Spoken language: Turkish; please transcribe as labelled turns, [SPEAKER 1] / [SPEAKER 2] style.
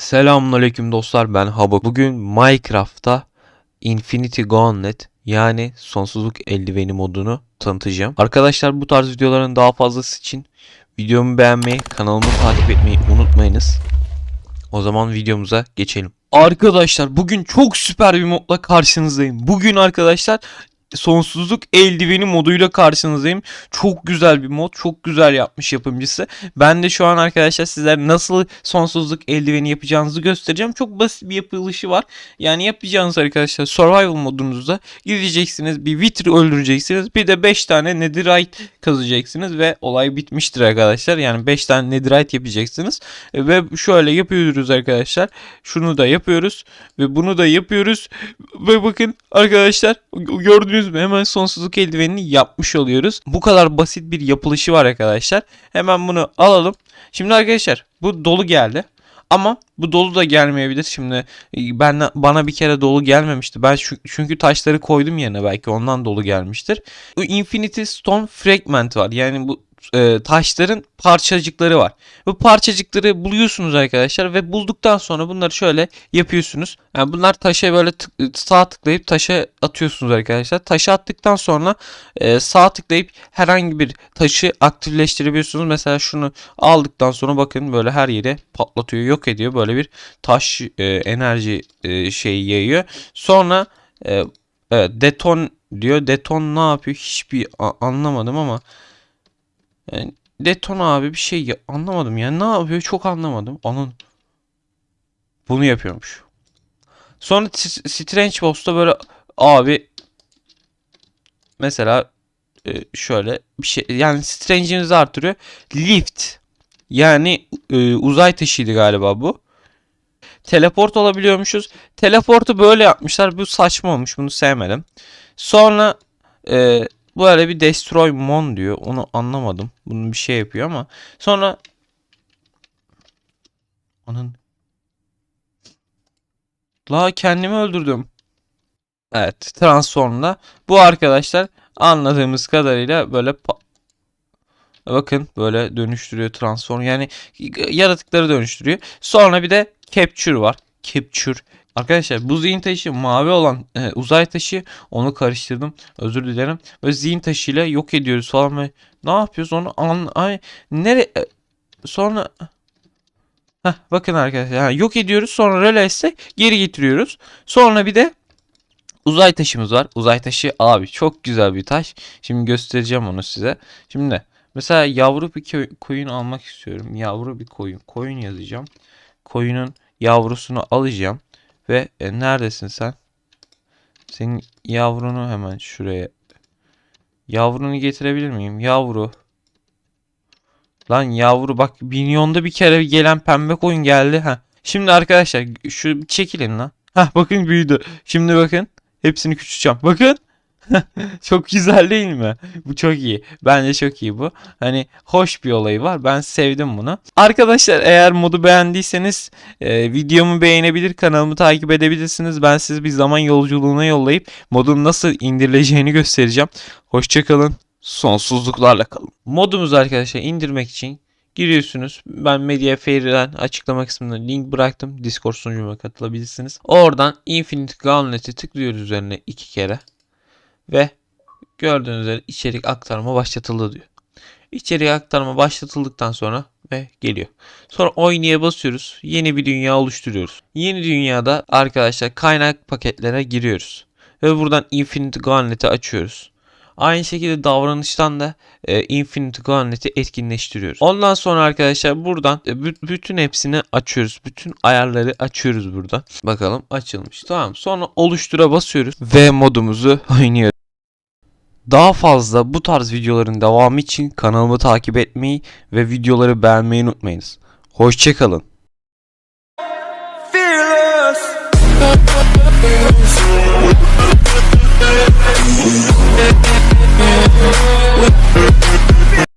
[SPEAKER 1] Selamünaleyküm dostlar ben Haba. Bugün Minecraft'ta Infinity Gauntlet yani sonsuzluk eldiveni modunu tanıtacağım. Arkadaşlar bu tarz videoların daha fazlası için videomu beğenmeyi, kanalımı takip etmeyi unutmayınız. O zaman videomuza geçelim. Arkadaşlar bugün çok süper bir modla karşınızdayım. Bugün arkadaşlar sonsuzluk eldiveni moduyla karşınızdayım. Çok güzel bir mod. Çok güzel yapmış yapımcısı. Ben de şu an arkadaşlar sizlere nasıl sonsuzluk eldiveni yapacağınızı göstereceğim. Çok basit bir yapılışı var. Yani yapacağınız arkadaşlar survival modunuzda gideceksiniz. Bir wither öldüreceksiniz. Bir de 5 tane netherite kazacaksınız ve olay bitmiştir arkadaşlar. Yani 5 tane netherite yapacaksınız. Ve şöyle yapıyoruz arkadaşlar. Şunu da yapıyoruz ve bunu da yapıyoruz. Ve bakın arkadaşlar gördünüz mü hemen sonsuzluk eldivenini yapmış oluyoruz. Bu kadar basit bir yapılışı var arkadaşlar. Hemen bunu alalım. Şimdi arkadaşlar bu dolu geldi. Ama bu dolu da gelmeyebilir. Şimdi e, ben bana bir kere dolu gelmemişti. Ben çünkü taşları koydum yerine belki ondan dolu gelmiştir. Infinity Stone Fragment var. Yani bu e, taşların parçacıkları var. Bu parçacıkları buluyorsunuz arkadaşlar ve bulduktan sonra bunları şöyle yapıyorsunuz. Yani bunlar taşa böyle tık- sağ tıklayıp taşa atıyorsunuz arkadaşlar. Taşa attıktan sonra e, sağ tıklayıp herhangi bir taşı aktifleştirebiliyorsunuz. Mesela şunu aldıktan sonra bakın böyle her yere patlatıyor, yok ediyor. Böyle bir taş e, enerji e, şeyi yayıyor. Sonra e, evet, deton diyor. Deton ne yapıyor? Hiçbir anlamadım ama yani Deton abi bir şey ya- anlamadım ya. Ne yapıyor çok anlamadım. Onun bunu yapıyormuş. Sonra Strange Boss'ta böyle abi mesela e, şöyle bir şey yani Strange'inizi artırıyor. Lift yani e, uzay taşıydı galiba bu. Teleport olabiliyormuşuz. Teleportu böyle yapmışlar. Bu saçma olmuş. Bunu sevmedim. Sonra e, böyle bir destroy mon diyor. Onu anlamadım. Bunun bir şey yapıyor ama. Sonra onun La kendimi öldürdüm. Evet, Transform'da bu arkadaşlar anladığımız kadarıyla böyle bakın böyle dönüştürüyor Transform. Yani yaratıkları dönüştürüyor. Sonra bir de Capture var. Capture. Arkadaşlar bu zihin taşı mavi olan e, uzay taşı onu karıştırdım. Özür dilerim. Ve zihin taşıyla yok ediyoruz falan ve ne yapıyoruz onu an ay nere e, sonra Heh, bakın arkadaşlar yani yok ediyoruz sonra release'e geri getiriyoruz. Sonra bir de uzay taşımız var. Uzay taşı abi çok güzel bir taş. Şimdi göstereceğim onu size. Şimdi mesela yavru bir koyun almak istiyorum. Yavru bir koyun. Koyun yazacağım. Koyunun yavrusunu alacağım. Ve e, neredesin sen? Senin yavrunu hemen şuraya. Yavrunu getirebilir miyim? Yavru. Lan yavru bak milyonda bir kere gelen pembe koyun geldi. ha. Şimdi arkadaşlar şu çekilin lan. Hah bakın büyüdü. Şimdi bakın. Hepsini küçülteceğim. Bakın. çok güzel değil mi? Bu çok iyi. Bence çok iyi bu. Hani hoş bir olayı var. Ben sevdim bunu. Arkadaşlar eğer modu beğendiyseniz e, videomu beğenebilir, kanalımı takip edebilirsiniz. Ben sizi bir zaman yolculuğuna yollayıp modun nasıl indirileceğini göstereceğim. Hoşçakalın. Sonsuzluklarla kalın. Modumuzu arkadaşlar indirmek için giriyorsunuz. Ben Mediafaire'den açıklama kısmına link bıraktım. Discord sunucuma katılabilirsiniz. Oradan Infinite Gauntlet'i tıklıyoruz üzerine iki kere. Ve gördüğünüz üzere içerik aktarma başlatıldı diyor. İçerik aktarma başlatıldıktan sonra ve geliyor. Sonra oynaya basıyoruz. Yeni bir dünya oluşturuyoruz. Yeni dünyada arkadaşlar kaynak paketlere giriyoruz. Ve buradan Infinite Gauntlet'i açıyoruz. Aynı şekilde davranıştan da e, Infinite Gauntlet'i etkinleştiriyoruz. Ondan sonra arkadaşlar buradan e, bü- bütün hepsini açıyoruz. Bütün ayarları açıyoruz burada. Bakalım açılmış. Tamam. Sonra oluştura basıyoruz ve modumuzu oynuyoruz. Daha fazla bu tarz videoların devamı için kanalımı takip etmeyi ve videoları beğenmeyi unutmayınız. Hoşçakalın.
[SPEAKER 2] Fearless.